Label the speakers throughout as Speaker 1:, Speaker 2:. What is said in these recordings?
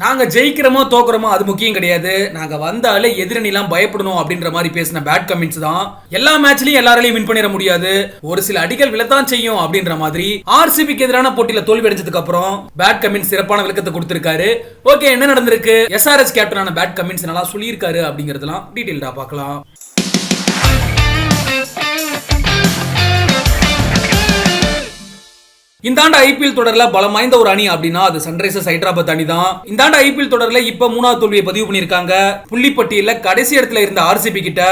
Speaker 1: நாங்கள் ஜெயிக்கிறோமோ தோக்குறோமோ அது முக்கியம் கிடையாது. நாங்கள் வந்தாலே எதிரணிலாம் பயப்படணும் அப்படின்ற மாதிரி பேசின பேட் கமெண்ட்ஸ் தான். எல்லா மேட்ச்லையும் எல்லாராலையும் வின் பண்ணிட முடியாது. ஒரு சில அடிகள் விழத்தான் செய்யும் அப்படின்ற மாதிரி ஆர்சிபிக்கு எதிரான போட்டியில தோல்வி அடைஞ்சதுக்கு அப்புறம் பேட் கமெண்ட்ஸ் சிறப்பான விளக்கத்தை கொடுத்திருக்காரு. ஓகே என்ன நடந்திருக்கு? எஸ்ஆர்எஸ் கேப்டனான பேட் கமெண்ட்ஸ் நல்லா சொல்லியிருக்காரு அப்படிங்கறதெல்லாம் டீடைல்டா பார்க்கலாம். இந்த ஆண்டு ஐபிஎல் தொடர்ல பலம் வாய்ந்த ஒரு அணி அப்படின்னா அது சன்ரைசர்ஸ் ஹைதராபாத் அணி தான் இந்த ஆண்டு ஐபிஎல் தொடர்ல இப்ப மூணாவது தோல்வியை பதிவு பண்ணிருக்காங்க புள்ளிப்பட்டியல கடைசி இடத்துல இருந்த ஆர்சிபி கிட்ட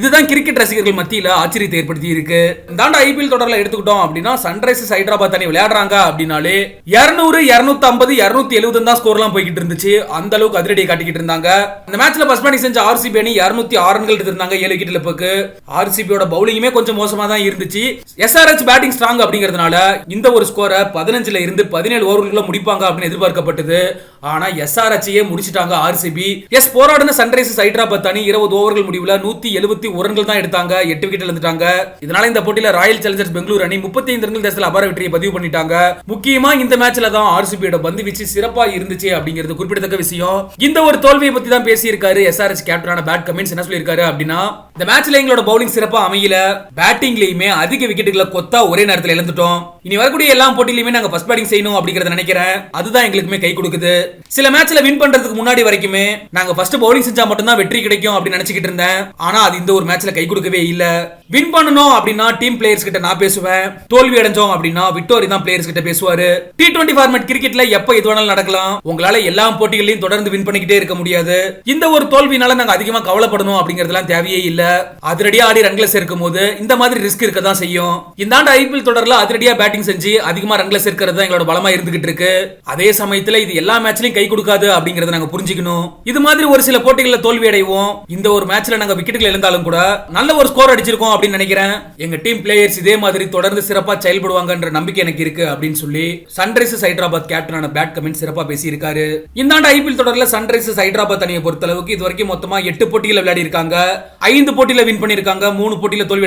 Speaker 1: இதுதான் கிரிக்கெட் ரசிகர்கள் மத்தியில ஆச்சரியத்தை ஏற்படுத்தி இருக்கு இந்த ஆண்டு ஐபிஎல் தொடர்ல எடுத்துக்கிட்டோம் அப்படின்னா சன்ரைசர்ஸ் ஹைதராபாத் அணி விளையாடுறாங்க அப்படின்னாலே இருநூறு இருநூத்தி ஐம்பது இருநூத்தி எழுபது தான் ஸ்கோர் எல்லாம் போய்கிட்டு இருந்துச்சு. அந்த அளவுக்கு அதிரடியை காட்டிக்கிட்டு இருந்தாங்க. இந்த மேட்ச்ல பஸ் பேட்டிங் செஞ்ச ஆர்சிபி அணி இருநூத்தி ஆறு ரன்கள் எடுத்திருந்தாங்க ஏழு விக்கெட் இழப்புக்கு. ஆர்சிபியோட பவுலிங்குமே கொஞ்சம் மோசமா தான் இருந்துச்சு எஸ்ஆர்எச் பேட்டிங் ஸ்ட்ராங் அப்படிங்கறதுனால இந்த ஒரு ஸ்கோர் பதினஞ்சுல இருந்து பதினேழு ஓவர்களுக்குள்ள முடிப்பாங்க அப்படின்னு எதிர்பார்க்கப்பட்டது. ஆனால் எஸ்ஆர்எச்சையே முடிச்சிட்டாங்க ஆர்சிபி எஸ் போராடின சன்ரைசர்ஸ் ஹைதராபாத் அணி இருபது ஓவர்கள் முடிவில் நூத்தி எழுபத்தி ஒரு தான் எடுத்தாங்க. எட்டு விக்கெட் இழந்துட்டாங்க இதனால இந்த போட்டியில் ராயல் சேலஞ்சர்ஸ் பெங்களூர் அணி முப்பத்தி ஐந்து ரன்கள் தேசத்தில் அபார வெற்றியை பதிவு பண்ணிட்டாங்க. முக்கியமாக இந்த மேட்ச்சில் தான் ஆர்சிபியோட பந்து வீச்சு சிறப்பாக இருந்துச்சு அப்படிங்கிறது குறிப்பிடத்தக்க விஷயம். இந்த ஒரு தோல்வியை பற்றி தான் பேசியிருக்காரு எஸ்ஆர்எச் கேப்டனான பேட் கமின்ஸ் என்ன சொல்லியிருக்காரு அப்படின்னா இந்த மேட்ச்ல எங்களோட பவுலிங் சிறப்பாக அமையல. பேட்டிங்லயுமே அதிக விக்கெட்டுகளை கொத்தா ஒரே நேரத்தில் இழந்துட்டோம். இனி வரக்கூடிய எல்லா போட்டியிலுமே நாங்க ஃபர்ஸ்ட் பேட்டிங் செய்யணும் அப்படிங்கறத நினைக்கிறேன். அதுதான் எங்களுக்குமே கை கொடுக்குது. சில மேட்ச்ல வின் பண்றதுக்கு முன்னாடி வரைக்குமே நாங்க ஃபர்ஸ்ட் பவுலிங் செஞ்சா மட்டும்தான் வெற்றி கிடைக்கும் அப்படின்னு நினைச்சுக்கிட்டு இருந்தேன். ஆனா அது இந்த ஒரு மேட்ச்ல கை கொடுக்கவே இல்லை. வின் பண்ணணும் அப்படின்னா டீம் பிளேயர்ஸ் கிட்ட நான் பேசுவேன். தோல்வி அடைஞ்சோம் அப்படின்னா விக்டோரி தான் பிளேயர்ஸ் கிட்ட பேசுவாரு. டி டுவெண்டி ஃபார்மேட் கிரிக்கெட்ல எப்ப எது வேணாலும் நடக்கலாம். உங்களால எல்லா போட்டிகளையும் தொடர்ந்து வின் பண்ணிக்கிட்டே இருக்க முடியாது. இந்த ஒரு தோல்வினால நாங்க அதிகமா கவலைப்படணும் அப்படிங்கறதுலாம் தேவையே இல்ல. அதிரடியா ஆடி ரன்களை சேர்க்கும் போது இந்த மாதிரி ரிஸ்க் இருக்க தான் செய்யும். இந்த ஆண்டு ஐபிஎல் தொடர்ல அதிரடியா பேட்டிங் செஞ்சு அதிகமா ரன்களை சேர்க்கிறது தான் எங்களோட பலமா இருந்துகிட்டு இருக்கு. அதே சமயத்துல இது எல்லா மேட்ச்லயும் கை கொடுக்காது அப்படிங்கறத நாங்க புரிஞ்சுக்கணும். இது மாதிரி ஒரு சில போட்டிகள்ல தோல்வி அடைவோம். இந்த ஒரு மேட்ச்ல நாங்க விக்கெட்டுகள் இழந்தாலும் கூட நல்ல ஒரு ஸ்கோர் அடிச்சிருக்கோம் அப்படின்னு நினைக்கிறேன். எங்க டீம் பிளேயர்ஸ் இதே மாதிரி தொடர்ந்து சிறப்பா செயல்படுவாங்கன்ற நம்பிக்கை எனக்கு இருக்கு அப்படின்னு சொல்லி சன்ரைசர்ஸ் ஹைதராபாத் கேப்டனான பேட் கமெண்ட் சிறப்பா பேசியிருக்காரு. இந்த ஆண்டு ஐபிஎல் தொடர்ல சன்ரைசர்ஸ் ஹைதராபாத் அணியை பொறுத்தளவுக்கு இது வரைக்கும் மொத்தமா எட்டு போட்டியில விளையாடி இருக்காங்க ஐந்து போட்டியில வின் பண்ணிருக்காங்க மூணு போட்டியில தோல்வி